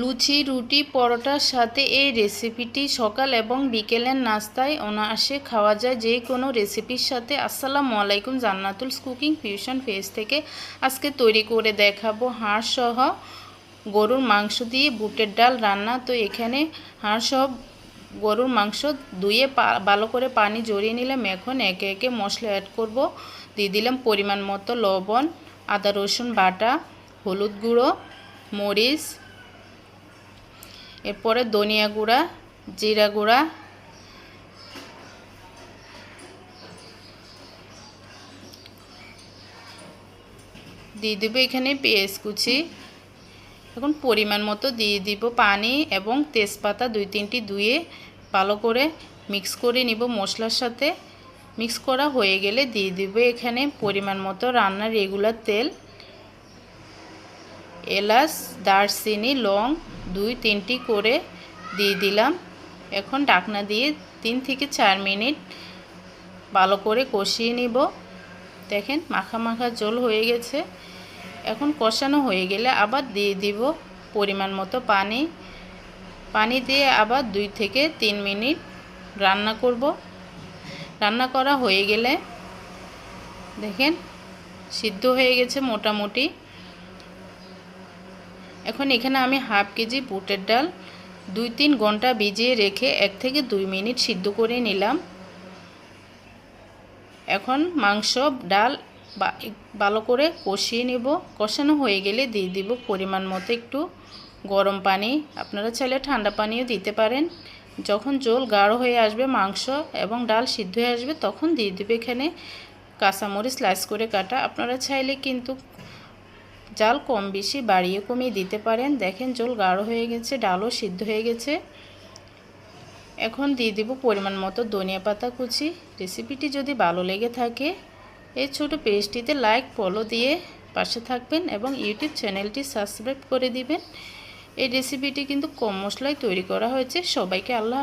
লুচি, রুটি, পরোটার সাথে এই রেসিপিটি সকাল এবং বিকেলের নাস্তায় অনায়াসে খাওয়া যায়। যে কোনো রেসিপির সাথে আসসালামু আলাইকুম জান্নাতুল কুকিং ফিউশন পেজ থেকে আজকে তৈরি করে দেখাবো হাঁস সহ গরুর মাংস দিয়ে বুটের ডাল রান্না। তো এখানে হাঁস সহ গরুর মাংস ধুয়ে ভালো করে পানি জড়িয়ে নিলাম। এখন একে একে মশলা অ্যাড করব। দিয়ে দিলাম পরিমাণ মতো লবণ, আদা রসুন বাটা, হলুদ গুঁড়ো, মরিচ এরপরে ধনিয়া গুঁড়া, জিরা গুঁড়া, দিয়ে দেবো এখানে পেঁয়াজ কুচি। এখন পরিমাণ মতো দিয়ে দিব পানি এবং তেজপাতা দুই তিনটি ধুয়ে ভালো করে মিক্স করে নিব মশলার সাথে। মিক্স করা হয়ে গেলে দিয়ে দিব এখানে পরিমাণ মতো রান্নার রেগুলার তেল। এলাচ, দারচিনি, লং দুই, তিনটি করে দিয়ে দিলাম। এখন ডাকনা দিয়ে তিন থেকে চার মিনিট ভালো করে কষিয়ে নিব। দেখেন মাখা মাখা জল হয়ে গেছে। এখন কষানো হয়ে গেলে আবার দিয়ে দিব পরিমাণ মতো পানি। পানি দিয়ে আবার দুই থেকে তিন মিনিট রান্না করব। রান্না করা হয়ে গেলে দেখেন সিদ্ধ হয়ে গেছে মোটামুটি। এখন এখানে আমি হাফ কেজি বুটের ডাল দুই তিন ঘণ্টা ভিজিয়ে রেখে এক থেকে দুই মিনিট সিদ্ধ করে নিলাম। এখন মাংস, ডাল ভালো করে কষিয়ে নেব। কষানো হয়ে গেলে দিয়ে দিব পরিমাণ মতো একটু গরম পানি। আপনারা চাইলে ঠান্ডা পানিও দিতে পারেন। যখন জল গাঢ় হয়ে আসবে মাংস এবং ডাল সিদ্ধ হয়ে আসবে, তখন দিয়ে দেবে এখানে কাঁচামরিচ স্লাইস করে কাটা। আপনারা চাইলে কিন্তু জাল কম বেশি, বাড়িয়ে কমিয়ে দিতে পারেন। দেখেন, জল গাঢ় হয়ে গেছে, ডালও সিদ্ধ হয়ে গেছে। এখন দিয়ে দিব পরিমাণ মতো ধনিয়া পাতা কুচি। রেসিপিটি যদি ভালো লেগে থাকে, এই ছোট পেজটিতে লাইক, ফলো দিয়ে পাশে থাকবেন এবং ইউটিউব চ্যানেলটি সাবস্ক্রাইব করে দিবেন। এই রেসিপিটি কিন্তু কম মশলায় তৈরি করা হয়েছে। সবাইকে আল্লাহ